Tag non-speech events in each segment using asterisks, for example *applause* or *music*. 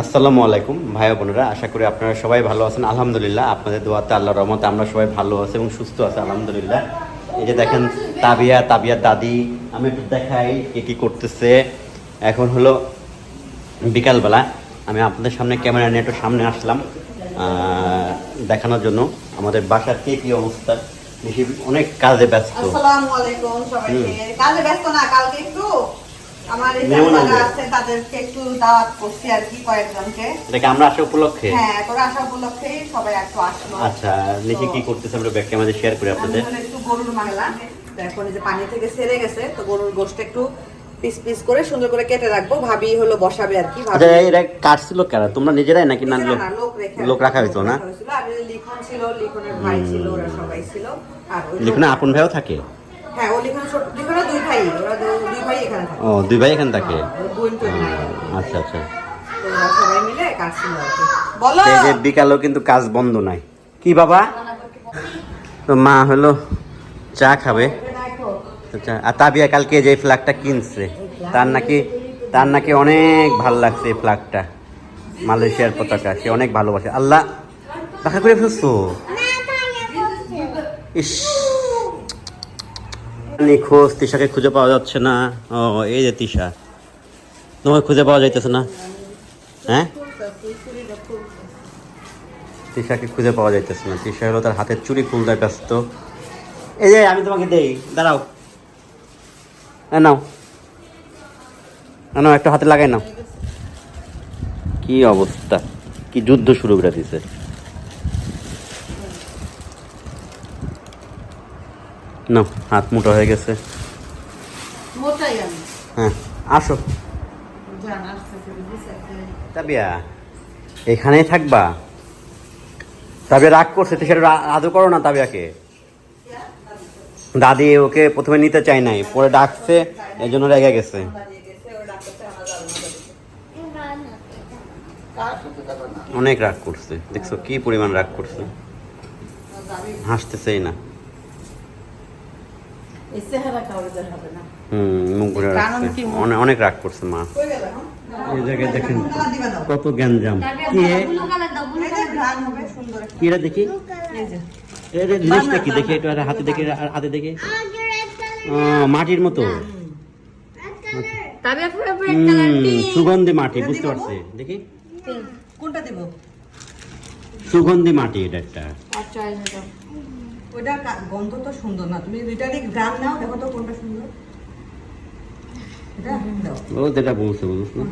আসসালামু আলাইকুম ভাই বোনেরা আশা করি আপনারা সবাই ভালো আছেন। আলহামদুলিল্লাহ আপনাদের দোয়াতে আল্লাহ রহমতে আমরা সবাই ভালো আছি এবং সুস্থ আছি আলহামদুলিল্লাহ। এই যে দেখেন তাবিয়া তাবিয়া দাদি আমি একটু দেখাই কে কী করতেছে। এখন হলো বিকালবেলা আমি আপনাদের সামনে ক্যামেরা নিয়ে একটু সামনে আসলাম দেখানোর জন্য। আমাদের বাসার কে কী অবস্থা? বেশি অনেক কাজে ব্যস্ত। কাজে ব্যস্ত না কালকে একটু আমার এই যারা আছে তাদেরকে একটু দাওয়াত করছি আর কি কয়েকজনকে। দেখে আমরা আসা উপলক্ষে? হ্যাঁ তোরা আসা উপলক্ষে সবাই একটু আসলো। আচ্ছা নিচে কি করতেছে আমরা ব্যাগ ক্যামেরা শেয়ার করি আপনাদের? একটু গরুর মাংলা। এখন যে পানি থেকে সেরে গেছে তো গরুর গোশত একটু পিস পিস করে সুন্দর করে কেটে রাখব। ভাবি হলো বসাবে আর কি ভাবি। আচ্ছা এরা কাটছিল কারা তোমরা নিজেরাই নাকি না লোক লোক রাখা হয়েছিল না? লিখন ছিল লিখনের ভাই ছিল ওরা সবাই ছিল। আর লিখনে আপন ভাইও থাকে? হ্যাঁ ও লিখন ছোট লিখনের দুই ভাই ওরা দুই ভাই এখানে থাকে। ও দুই ভাই এখানে থাকে? ওর বোন টোন নাই আচ্ছা আচ্ছা। সবাই মিলে বলো! এই যে বিকালেও কিন্তু কাজ বন্ধ নাই। কি বাবা? তো মা হলো চা খাবে। চা- আর তাবিয়া কালকে যে ফ্ল্যাগটা কিনছে তার নাকি তার নাকি অনেক ভালো লাগছে এই ফ্ল্যাগটা। মালয়েশিয়ার পতাকা সে অনেক ভালোবাসে। আল্লাহ দেখা করে ফেলছো? ইস। নিখোঁজ তিশাকে খুঁজে পাওয়া যাচ্ছে না। ও, এই যে তিশা। তোমাকে খুঁজে পাওয়া যাইতেছে না? হ্যাঁ? তিশাকে খুঁজে পাওয়া যাইতেছে না। তিশা হলো তার হাতের চুরি খুলতে ব্যস্ত। এই যে, আমি তোমাকে দেই। দাঁড়াও। নাও। নাও, একটা হাতে লাগাই নাও। কি অবস্থা? কি যুদ্ধ শুরু করে দিছে। নাও হাত মোটা হয়ে গেছে। হ্যাঁ আসো। তাবিয়া এখানেই থাকবা। তাবিয়া রাগ করছে তো সেটা আদর করো না তাবিয়াকে। দাদি ওকে প্রথমে নিতে চাই নাই পরে ডাকছে এই জন্য রেগে গেছে। অনেক রাগ করছে দেখছ কি পরিমাণ রাগ করছে। হাসতেছেই না। এই চেহারা কাউরে দেখাবে না। হুম কারণ কি অনেক অনেক রাগ করছে মা। এই জায়গায় দেখেন কত গ্যাঞ্জাম। কি এ? এই যে ঘ্রাণ হবে সুন্দর একটা। কি এটা দেখি? এই যে। এটা জিনিসটা কি দেখি একটু আর হাতে দেখি হাতে দেখি। মাটির মতো। সুগন্ধি মাটি বুঝতে পারছি। দেখি। কোনটা দিব? সুগন্ধি মাটি এটা একটা। ওইটা গন্ধ তো সুন্দর না। তুমি দুইটা দিয়ে গ্রাম নাও দেখো তো কোনটা সুন্দর। এটা ও যেটা বলছে বুঝছ না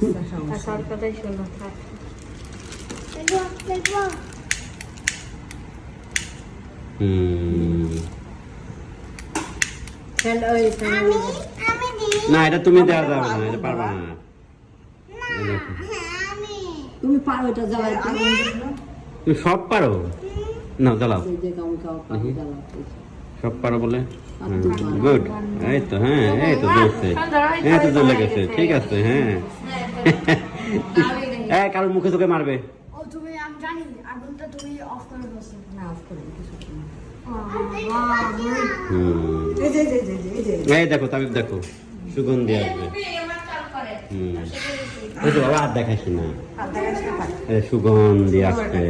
আচ্ছা, এটা তুমি দেওয়া যাবে না এটা পারবা না। তুমি পারো এটা জ্বালাই আমি। তুমি সব পারো? না জ্বালাও সব পারো বলে? গুড এই তো হ্যাঁ এই তো জ্বলছে এই তো জ্বলে গেছে ঠিক আছে হ্যাঁ। হ্যাঁ কারোর মুখে চোখে মারবে। ও তুমি আমি জানি আগুনটা তুমি অফ করে বসো। না অফ করে দিই, কিছু না। হুম। এই দেখো তাবিব দেখো সুগন্ধি আসবে। হুম। ওই তো বাবা আর দেখাইস না। সুগন্ধি আসছে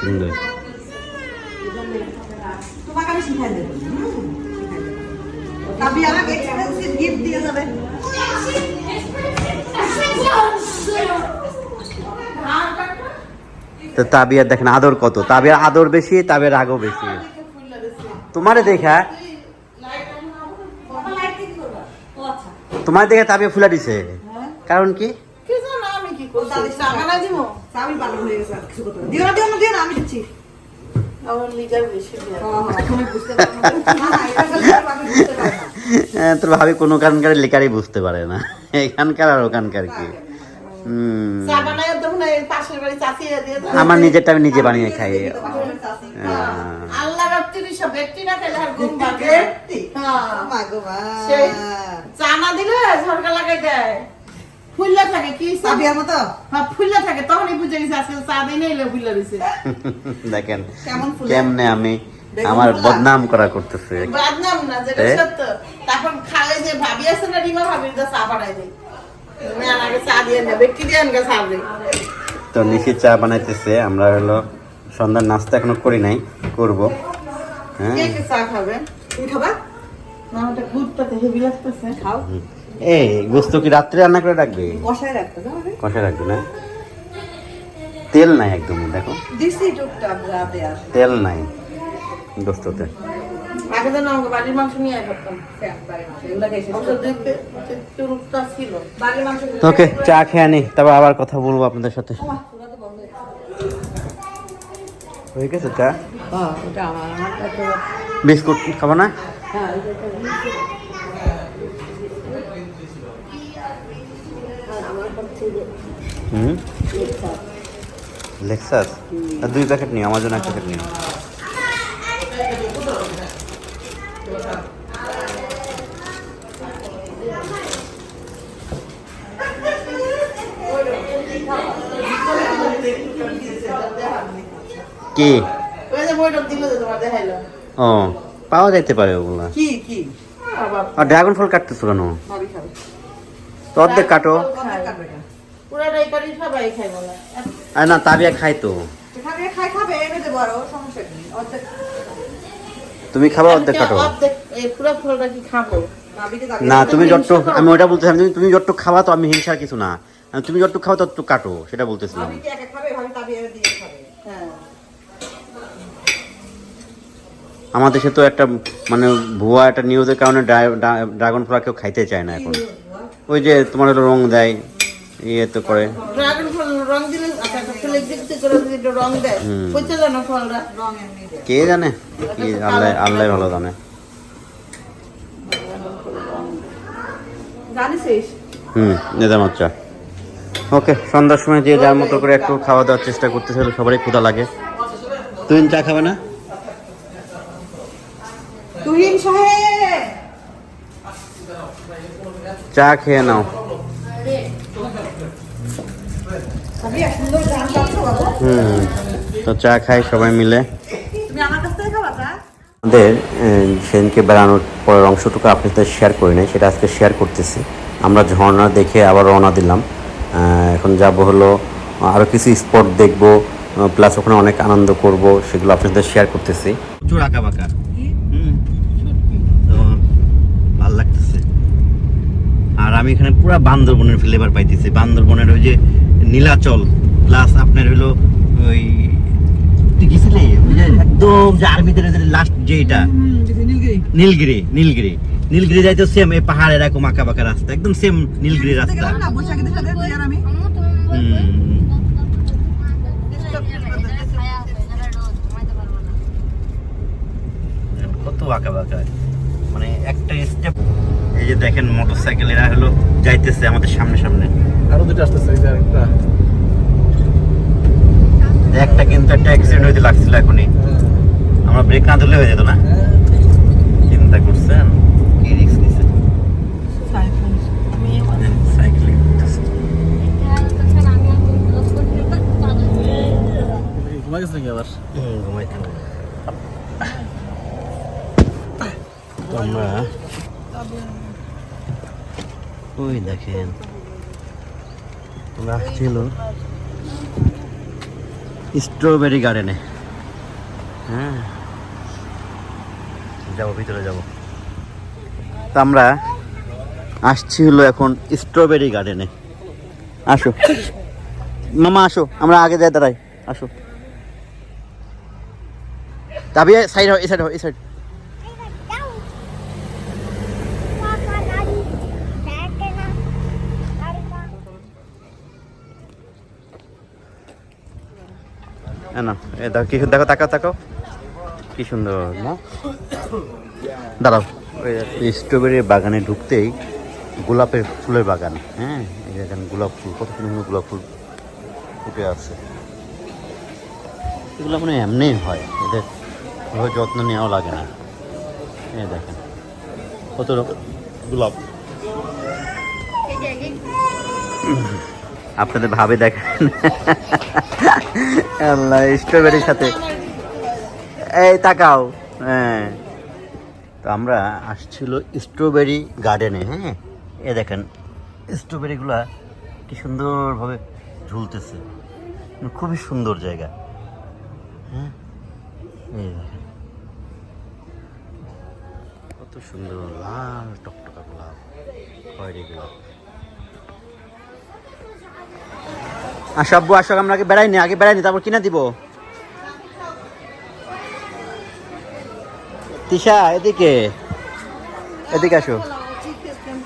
সুন্দর। তোমাকে আমি শিখাই দেবো। তাবি আমাকে এক্সপেন্সিভ গিফট দিয়ে যাবে। তো তাবিয়ার দেখেন আদর কত। তাবিয়ার আদর বেশি তাবিয়ার রাগও বেশি। তোমারে দেখা তোমার দেখে তাবিয়া ফুলা দিছে। কারণ কি? চাবি হয়ে গেছে, কিছু করতে দিও না, দিও না, দিও না, আমি দিচ্ছি। হ্যাঁ, হ্যাঁ। হ্যাঁ, তোর ভাবি কোনো কারণকার লেখারই বুঝতে পারে না। এখানকার আর ওখানকার কি? আমার নিজেরটা আমি নিজে বানিয়ে খাই। হ্যাঁ। হ্যাঁ। চা না দিলে ঝরকা লাগাই দেয়। ফুললে থাকে কি চা- মতো? হ্যাঁ, ফুললে থাকে। তখনই বুঝে গেছে আজকে চা দিই না এলে ফুললে দিছে। *laughs* দেখেন কেমন ফুলে? কেমনে আমি আমার বদনাম করা করতেছে। বাদনাম না যেটা সত্য। তখন খালে যে ভাবি আছে না রিমা ভাবির চা বানাই দেয়। মেয়ের আগে চা দিয়ে না ব্যক্তি দিয়ে চা দেয়? তো নিশি চা বানাইতেছে আমরা হলো সন্ধ্যার নাস্তা এখনও করি নাই করব। হ্যাঁ। কে কে চা খাবে? তুমি খাবা? না ওটা গুড়টাতে হেভি লাগতেছে। খাও। এই গোস্ত কি রাত্রে রান্না করে রাখবে? কষায় রে? রাখবে না? তেল নাই একদম দেখো। দিছি টুকটাক রাতে তেল নাই গোস্ততে। আগে তো বাড়ির মাংস নিয়ে ওকে চা খেয়ে আনি তারপর আবার কথা বলব আপনাদের সাথে। হয়ে গেছে চা? হ্যাঁ বিস্কুট খাব না? হ্যাঁ হুম? লেক্সাস আর দুই প্যাকেট নিও আমার জন্য এক প্যাকেট নিও। কি? ও পাওয়া যাইতে পারে ওগুলা। কি কি? আবার আর ড্রাগন ফল কাটতেছো কেন? অর্ধেক কাটো। কত পুরাটাই কাটি সবাই খাই বলে। আর না তাবিয়া খাই তো। খাবে খাই খাবে এনে দেবো আরও সমস্যা অর্ধেক। তুমি খাবা অর্ধেক কাটো। এই পুরো ফলটা কি খাব? না তুমি যতটুক আমি ওটা বলতেছিলাম তুমি- তুমি যতটুক খাওয়া তো আমি হিংসার কিছু না। আমি তুমি যতটুক খাওয়া ততটুক কাটো সেটা বলতেছিলাম। ভাবি কি একা খাবে ভাবি তাবি দিয়ে খাবে। হ্যাঁ। আমাদের সে তো একটা মানে ভুয়া একটা নিউজের কারণে ড্রা- ড্রা- ড্রাগন ফল কেউ খাইতে চায় না এখন। ওই যে তোমার হলো রং দেয় ইয়ে তো করে। ড্রাগন ফল রং দিলে আচ্ছা একটা দেখতে করে যদি রং দেয়। হুম। জানো ফলটা? রং এমনি কে জানে? কি আল্লাহ আল্লাহ ভালো জানে। জানিস হুম নিজাম আচ্ছা ওকে সন্ধ্যার সময় যে যার মতো করে একটু খাওয়া দাওয়ার চেষ্টা করতেছিল সবারই ক্ষুধা লাগে। তুই চা খাবে না? চা খেয়ে নাও। হুম, তো চা খাই সবাই মিলে। আমাদের সেদিনকে বেড়ানোর পরের অংশটুকু আপনার সাথে শেয়ার করি নাই, সেটা আজকে শেয়ার করতেছি। আমরা ঝর্ণা দেখে আবার রওনা দিলাম। এখন যাব হলো আরও কিছু স্পট দেখব প্লাস ওখানে অনেক আনন্দ করব, সেগুলো আপনার সাথে শেয়ার করতেছি। প্রচুর আঁকা বাঁকা তো ভালো লাগতেছে আর আমি এখানে পুরো বান্দরবনের ফ্লেভার পাইতেছি। বান্দরবনের ওই যে নীলাচল প্লাস আপনার হলো ওই তুই গেছিলে? একদম যে আর্মিদের লাস্ট যে এটা। নীলগিরি। নীলগিরি নীলগিরি। যাইতে সেম এই পাহাড় এরকম আঁকা বাঁকা রাস্তা একদম সেম নীলগিরি রাস্তা। কত আঁকা বাঁকা মানে একটা স্টেপ এই যে দেখেন মোটর সাইকেল এরা হলো যাইতেছে আমাদের সামনে সামনে। আরও দুটো আসতেছে এই যে আরেকটা। একটা কিন্তু একটা অ্যাক্সিডেন্ট হইতে লাগছিল এখনই। আমরা ব্রেক না ধরলে হয়ে যেত না। চিন্তা করছেন? কি রিস্ক নিছে? আমরা ওই দেখেন। আসছিল স্ট্রবেরি গার্ডেনে। হ্যাঁ। যাব, ভিতরে যাব। তো আমরা আসছি হলো এখন স্ট্রবেরি গার্ডেনে। আসো। মামা, আসো। আমরা আগে যাই, দাঁড়াই। আসো। তাবি সাইড হও, এই সাইড হও, এই সাইড না এ দেখো কি, দেখো, তাকাও তাকাও। কি সুন্দর না দাঁড়াও। স্ট্রবেরি বাগানে ঢুকতেই গোলাপের ফুলের বাগান হ্যাঁ? গোলাপ ফুল, কত সুন্দর গোলাপ ফুল ফুটে আছে। এগুলো মানে এমনি হয়, এদের যত্ন নেওয়াও লাগে না। এই দেখেন, কত রকম গোলাপ। আপনাদের ভাবে দেখেন। স্ট্রবেরির সাথে। এই, তাকাও। হ্যাঁ। তো আমরা আসছিল স্ট্রবেরি গার্ডেনে হ্যাঁ? এ দেখেন স্ট্রবেরিগুলা কি সুন্দরভাবে ঝুলতেছে। খুবই সুন্দর জায়গা। হ্যাঁ? এই দেখেন। কত সুন্দর, লাল টকটকা গোলাপ, খয়েরি গোলাপ। আসো আব্বু আসো আমরা আগে বেড়াইনি আগে বেড়াইনি, তারপর কিনা দিব। তিশা, এদিকে। এদিকে আসো।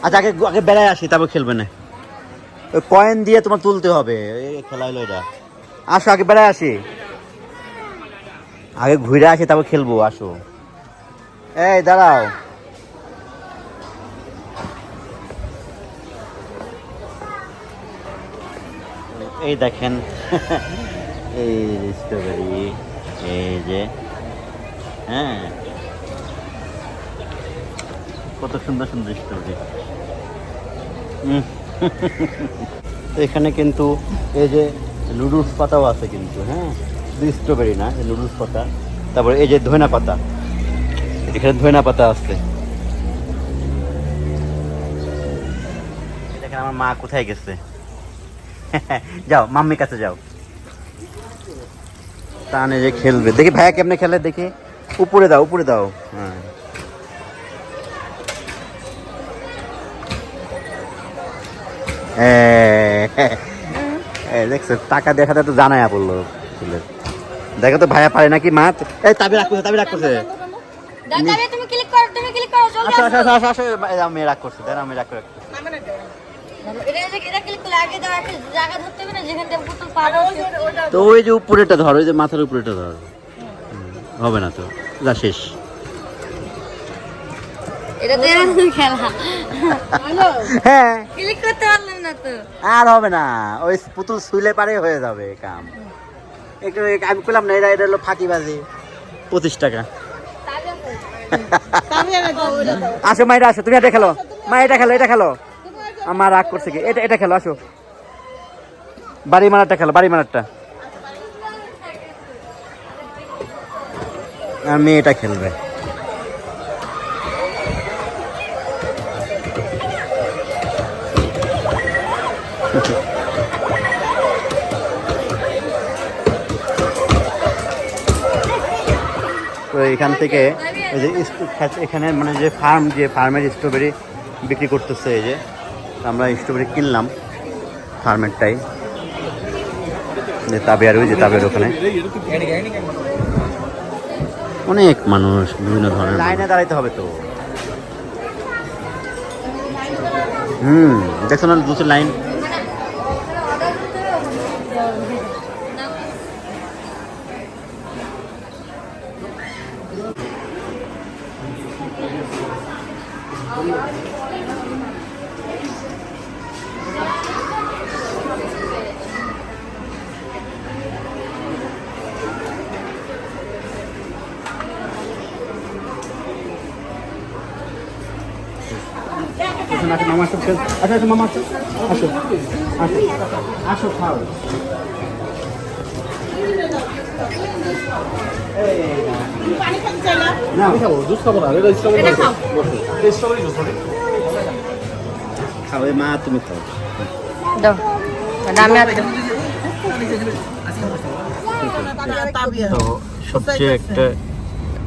আচ্ছা আগে আগে বেড়ায় আসি, তারপর খেলবে না। ওই কয়েন দিয়ে তোমার তুলতে হবে খেলা হলো এটা আসো, আগে বেড়ায় আসি। আগে ঘুরে আসি, তারপর খেলব, আসো। এই, দাঁড়াও। এই দেখেন। এই স্ট্রবেরি এই যে হ্যাঁ। কত সুন্দর সুন্দর স্ট্রবেরি। এখানে কিন্তু এই যে লুডুস পাতাও আছে কিন্তু হ্যাঁ। স্ট্রবেরি না লুডুস পাতা। তারপরে এই যে ধইনা পাতা। এখানে ধইনা পাতা আছে। দেখেন আমার মা কোথায় গেছে? *laughs* যাও মাম্মির কাছে যাও। টানে যে খেলবে। দেখি ভাইয়া কেমনে খেলে দেখি। উপরে দাও উপরে দাও। হ্যাঁ। দেখছ টাকা দেখাতে তো জানাই ছেলের। দেখো তো ভাইয়া পারে নাকি মাছ? এই তাবি রাখছে তাবি রাখছে দাদা তুমি ক্লিক করো তুমি ক্লিক করো আসো আসো আসো। আসো আমি রাগ করছি দেন আমি রাগ করে তো ওই যে উপরেটা ধর ওই যে মাথার উপরেটা ধর। হবে না তো। যা শেষ। হ্যাঁ। ক্লিক করতে পারলাম না তো। আর হবে না। ওই পুতুল শুইলে পারে হয়ে যাবে কাম। একটু আমি করলাম না এটা এটা হলো ফাঁকিবাজি। পঁচিশ টাকা। আসো মা এটা আসো তুমি এটা খেলো মা এটা খেলো এটা খেলো। আমার রাগ করছে কি? এটা এটা খেলো, আসো। বাড়ি মারারটা খেলো বাড়ি মারারটা আর মেয়ে এটা খেলবে। তো এখান থেকে যে এখানে মানে যে ফার্ম যে ফার্মের স্ট্রবেরি বিক্রি করতেছে এই যে। আমরা স্ট্রবেরি কিনলাম ফার্মেরটাই। যে তাবে আর ওই যে তাবের ওখানে। অনেক মানুষ বিভিন্ন ধরনের লাইনে দাঁড়াইতে হবে তো। হুম দেখছ না দুশো লাইন? আসো মামা আসো আসো আসো মামা আসো। আসো আসো আসো খাও। না আমি খাব জুস খাব না এটা স্ট্রবেরি এটা খাও। এটা স্ট্রবেরি জুস হবে মা তুমি খাও। দাও। আমি তো সবচেয়ে একটা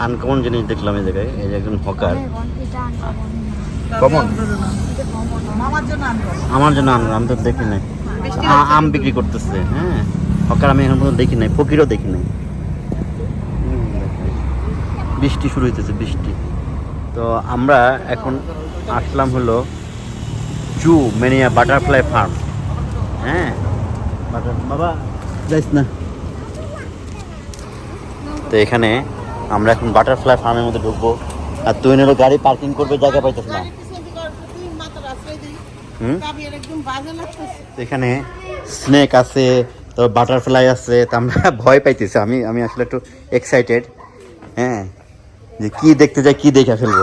আনকমন জিনিস দেখলাম এই জায়গায় এই যে একজন হকার কমন? মামার জন্য আনব। আমার জন্য আমি তো দেখি নাই। আম বিক্রি করতেছে হ্যাঁ? হকার আমি এখন পর্যন্ত দেখি নাই ফকিরও দেখি নাই। বৃষ্টি শুরু হইতেছে বৃষ্টি। তো আমরা এখন আসলাম হলো জু মেনিয়া বাটারফ্লাই ফার্ম হ্যাঁ? বাবা যাইস না। তো এখানে আমরা এখন বাটারফ্লাই ফার্মের মধ্যে ঢুকবো। আর তুই গাড়ি পার্কিং করবে জায়গা পাইতেছ না হুম একদম বাজে লাগতেছে তো এখানে স্নেক আছে, তো বাটারফ্লাই আছে, তো আমরা *laughs* ভয় পাইতেছি। আমি আমি আসলে একটু এক্সাইটেড হ্যাঁ যে কি দেখতে যাই কি দেখে ফেলব?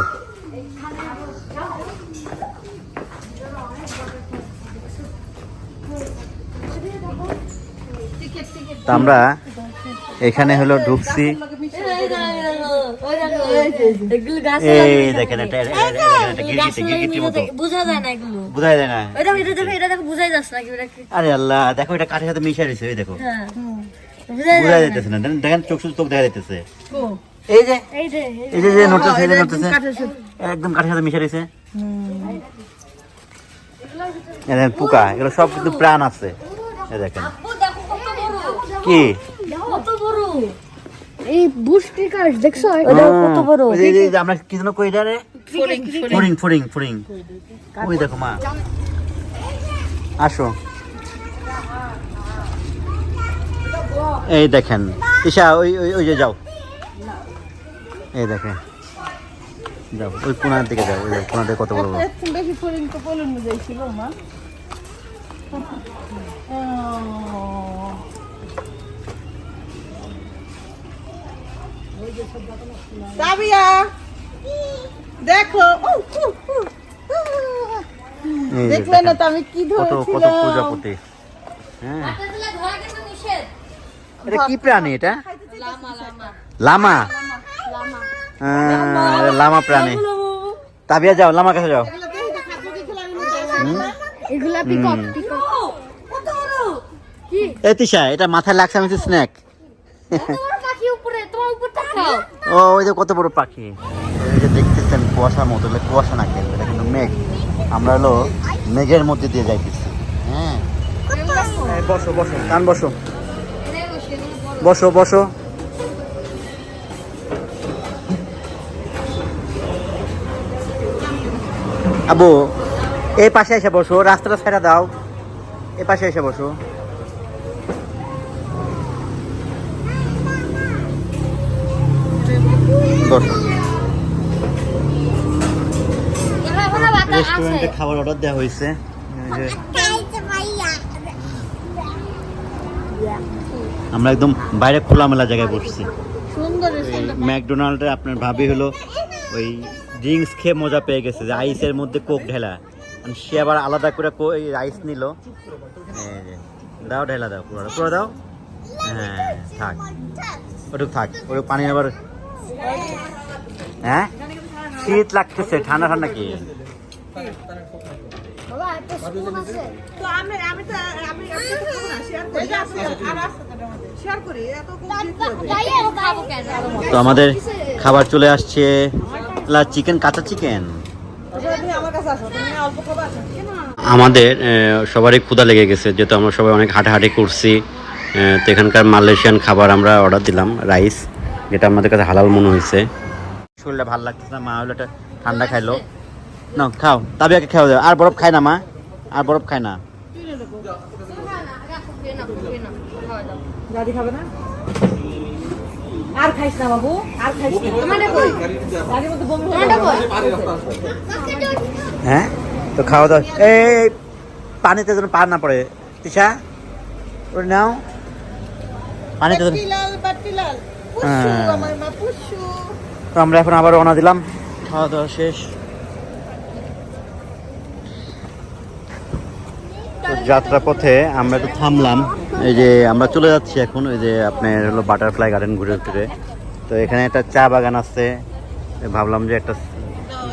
তো আমরা এখানে হলো ঢুকছি। এই দেখেন এটা বোঝা যায় না এগুলো। বোঝা যায় না। এটা দেখো এটা দেখো বোঝাই যাচ্ছে না আরে আল্লাহ দেখো এটা কাঠের সাথে মিশে রয়েছে দেখো। হ্যাঁ বোঝা যাইতেছে না। দেখেন- চোখ শুধু চোখ দেখা যাইতেছে। এই যে এই যে নড়তেছে এই যে নড়তেছে। একদম কাঠের সাথে। মিশে রয়েছে। পোকা এগুলো সব কিন্তু প্রাণ আছে। দেখেন। কি? এই বুষ্টি কাঠ দেখছ? ওটা কত বড়? এই যে আমরা কি যেন কই রে ফড়িং ফড়িং ফড়িং ওই দেখো মা। আসো। এই দেখেন। ঈশা ওই ওই ওই যে যাও। এই দেখেন। যাও ওই কোনার দিকে যাও ওই কোনার দিকে কত বড় বড়। বেশি ফরিং তো বলুন যাইছিল মা। তাবিয়া দেখো দেখলে না তো আমি কি কত কত ধরেছিলাম? হ্যাঁ। এটা কি প্রাণী এটা? লামা। হ্যাঁ, লামা প্রাণী। তাবিয়া যাও লামা কাছে যাও। এটা মাথায় লাগছে আমি স্ন্যাক কত বড় পাখি উপরে তাকাও ও, ওই যে কত বড় পাখি। এই যে দেখতেছেন কুয়াশার মতো কুয়াশা না কেন এটা কিন্তু মেঘ। আমরা হলো মেঘের মধ্যে দিয়ে যাইতেছি। হ্যাঁ। বসো বসো, কান বসো। বসো বসো। আবু, এই পাশে এসে বসো, রাস্তাটা ছেড়ে দাও। এ পাশে এসে বসো। আছে রেস্টুরেন্টে খাবার অর্ডার দেওয়া হয়েছে। আমরা একদম বাইরে খোলামেলা জায়গায় বসছি। ম্যাকডোনাল্ডে আপনার ভাবি হলো ওই ড্রিঙ্কস খেয়ে মজা পেয়ে গেছে যে আইসের মধ্যে কোক ঢেলা। আর সে আবার আলাদা করে কো- এই আইস নিল। দাও ঢেলা দাও পুরো পুরো দাও। হ্যাঁ থাক। ওটুক থাক ওটুক পানি আবার হ্যাঁ? শীত লাগতেছে ঠান্ডা ঠান্ডা কি? তো আমাদের খাবার চলে আসছে চিকেন কাঁচা চিকেন। আমাদের সবারই ক্ষুধা লেগে গেছে যেহেতু আমরা সবাই অনেক হাঁটাহাঁটি করছি তো এখানকার মালয়েশিয়ান খাবার আমরা অর্ডার দিলাম রাইস যেটা আমাদের কাছে হালাল মনে হয়েছে। শরীরটা ভালো লাগতেছে না মা হলো একটা ঠান্ডা খাইলো। না খাও তাবিয়াকে খাওয়া যাবে আর বরফ খায় না মা? আর বরফ খায় না? দাদি খাবে না? আর খাইস না বাবু? আর খাইস না। তোমারটা কই? দাদির মধ্যে বমি হয়ে? তো খাওয়া দাওয়া এই পানিতে যেন পার না পড়ে। তিশা ওর নাও। পানিতে হ্যাঁ। আমার এখন আবার রওনা দিলাম। খাওয়া দাওয়া শেষ। তো যাত্রা পথে আমরা একটু থামলাম। এই যে আমরা চলে যাচ্ছি এখন ওই যে আপনার হলো বাটারফ্লাই গার্ডেন ঘুরে ঘুরে তো এখানে একটা চা বাগান আছে। ভাবলাম যে একটা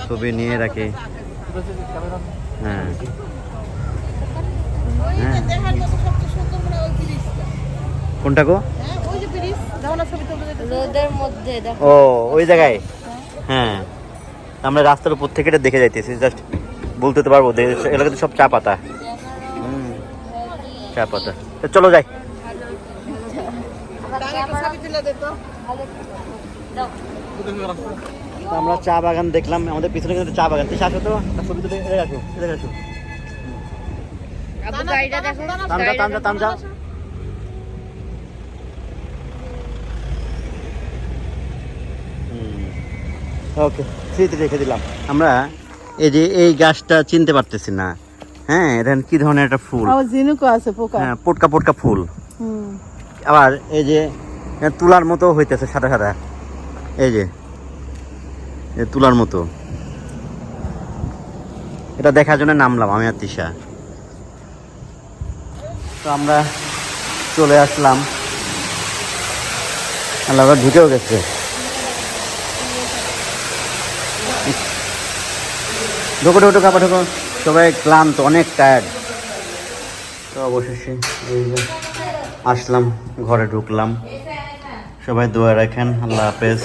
ছবি নিয়ে রাখি। হ্যাঁ। হ্যাঁ মনে হয় কোনটা গো? ও ওই জায়গায়? হ্যাঁ। আমরা রাস্তার উপর থেকে এটা দেখে যাইতেছি জাস্ট বলতে তো পারব যে এগুলো কিন্তু সব চা পাতা। চা পাতা। তো চলো যাই। তো তো আমরা চা বাগান দেখলাম আমাদের পিছনে কিন্তু চা বাগান। তুই আসো তো ছবি তুলে এদিকে আসো আবু গাড়িটা দেখো তাম যা তাম যা তাম যা ওকে স্মৃতি রেখে দিলাম। আমরা এই যে এই গাছটা চিনতে পারতেছি না। হ্যাঁ এটা কি ধরনের একটা ফুল? ঝিনুকও আছে পোকা। হ্যাঁ পটকা পটকা ফুল। হুম। আবার এই যে তুলার মতো হইতেছে সাদা সাদা। এই যে তুলার মতো। এটা দেখার জন্য নামলাম আমি আর তিশা তো আমরা চলে আসলাম। আল্লাহ ঢুকেও গেছে। ঢোকো ঢোকো, ঢোকা ঢোকো। সবাই ক্লান্ত, অনেক টায়ার্ড তো অবশেষে আসলাম, ঘরে ঢুকলাম। সবাই দোয়া রাখেন, আল্লাহ হাফেজ।